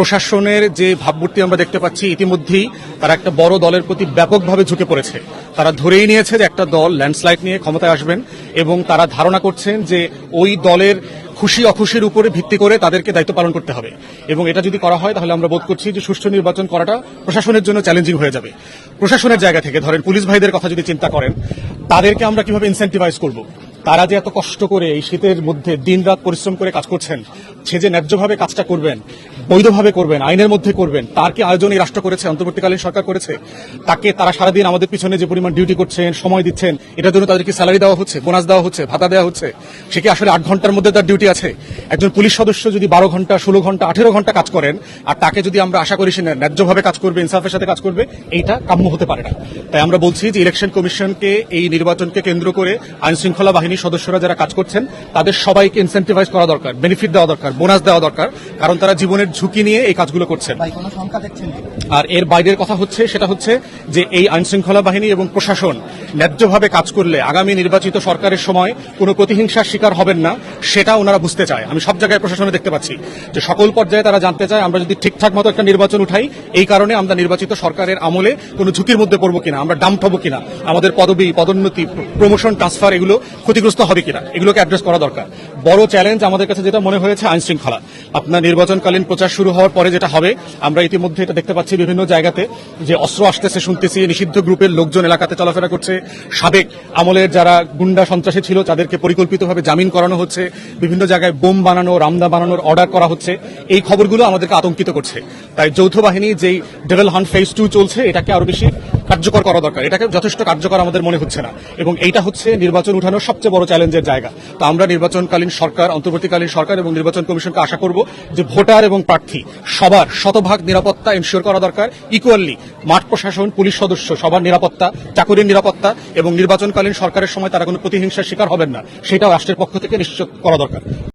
প্রশাসনের যে ভাবমূর্তি আমরা দেখতে পাচ্ছি, ইতিমধ্যেই তারা একটা বড় দলের প্রতি ব্যাপকভাবে ঝুঁকে পড়েছে। তারা ধরেই নিয়েছে যে একটা দল ল্যান্ডস্লাইড নিয়ে ক্ষমতায় আসবেন এবং তারা ধারণা করছেন যে ওই দলের খুশি অখুশির উপরে ভিত্তি করে তাদেরকে দায়িত্ব পালন করতে হবে। এবং এটা যদি করা হয়, তাহলে আমরা বোধ করছি যে সুষ্ঠু নির্বাচন করাটা প্রশাসনের জন্য চ্যালেঞ্জিং হয়ে যাবে। প্রশাসনের জায়গা থেকে ধরেন পুলিশ ভাইদের কথা যদি চিন্তা করেন, তাদেরকে আমরা কীভাবে ইনসেন্টিভাইজ করব? তারা যে এত কষ্ট করে এই শীতের মধ্যে দিনরাত পরিশ্রম করে কাজ করছেন, সে যে ন্যায্যভাবে কাজটা করবেন বৈধভাবে করবেন, আইনের মধ্যে করবেন, তার কি আয়োজন এই রাষ্ট্র করেছে, অন্তর্বর্তীকালীন সরকার করেছে? তাকে তারা সারাদিন আমাদের পিছনে যে পরিমাণ ডিউটি করছেন, সময় দিচ্ছেন, এটার জন্য তাদেরকে স্যালারি দেওয়া হচ্ছে বোনাস দেওয়া হচ্ছে, ভাতা দেওয়া হচ্ছে। সে কি আসলে আট ঘণ্টার মধ্যে তার ডিউটি আছে? একজন পুলিশ সদস্য যদি বারো ঘণ্টা, ষোলো ঘণ্টা, আঠেরো ঘণ্টা কাজ করেন, আর তাকে যদি আমরা আশা করি সে ন্যায্যভাবে কাজ করবে, ইনসাফের সাথে কাজ করবে, এইটা কাম্য হতে পারে না। তাই আমরা বলছি যে ইলেকশন কমিশনকে এই নির্বাচনকে কেন্দ্র করে আইন শৃঙ্খলা বাহিনীর সদস্যরা যারা কাজ করছেন, তাদের সবাইকে ইনসেন্টিভাইজ করা দরকার বেনিফিট দেওয়া দরকার বোনাস দেওয়া দরকার, কারণ তারা জীবনের ঝুঁকি নিয়ে এই কাজগুলো করছেন? আর এর বাইরের কথা হচ্ছে সেটা হচ্ছে যে এই আইন শৃঙ্খলা বাহিনী এবং প্রশাসন ন্যায্যভাবে কাজ করলে আগামী নির্বাচিত সরকারের সময় কোনো প্রতিহিংসার শিকার হবেন না সেটা ওনারা বুঝতে চায়। আমি সব জায়গায় প্রশাসনে দেখতে পাচ্ছি যে সকল পর্যায়ে তারা জানতে চায় আমরা যদি ঠিকঠাক মতো একটা নির্বাচন উঠাই এই কারণে আমরা নির্বাচিত সরকারের আমলে কোনো ঝুঁকির মধ্যে পড়ব কিনা আমরা ডাম্প হব কিনা আমাদের পদবি পদোন্নতি প্রমোশন ট্রান্সফার এগুলো ক্ষতিগ্রস্ত হবে কিনা এগুলোকে অ্যাড্রেস করা দরকার। বড় চ্যালেঞ্জ আমাদের কাছে যেটা মনে হয়েছে আইন শৃঙ্খলা। আপনার নির্বাচনকালীন প্রচার শুরু হওয়ার পরে যেটা হবে, আমরা ইতিমধ্যে এটা দেখতে পাচ্ছি বিভিন্ন জায়গাতে, যে অস্ত্র আসতেছে শুনতেছি, নিষিদ্ধ গ্রুপের লোকজন এলাকাতে চলাফেরা করছে। সাবেক আমলের যারা গুন্ডা সন্ত্রাসী ছিল, তাদেরকে পরিকল্পিতভাবে জামিন করানো হচ্ছে। বিভিন্ন জায়গায় বোম বানানো, রামদা বানানোর অর্ডার করা হচ্ছে। এই খবরগুলো আমাদেরকে আতঙ্কিত করছে। তাই যৌথ বাহিনী যেই ডেভেল হান্ট ফেজ টু চলছে, এটাকে আরও বেশি কার্যকর করা দরকার। এটাকে যথেষ্ট কার্যকর আমাদের মনে হচ্ছে না। এবং এইটা হচ্ছে নির্বাচন উঠানোর সবচেয়ে বড় চ্যালেঞ্জের জায়গা। তো আমরা নির্বাচনকালীন সরকার, অন্তর্বর্তীকালীন সরকার এবং নির্বাচন কমিশনকে আশা করব যে ভোটার এবং প্রার্থী সবার শতভাগ নিরাপত্তা এনশিওর করা দরকার। ইকুয়ালি মাঠ প্রশাসন, পুলিশ সদস্য সবার নিরাপত্তা, চাকুরির নিরাপত্তা এবং নির্বাচনকালীন সরকারের সময় তারা কোনো প্রতিহিংসার শিকার হবেন না। সেটাও রাষ্ট্রের পক্ষ থেকে নিশ্চিত করা দরকার।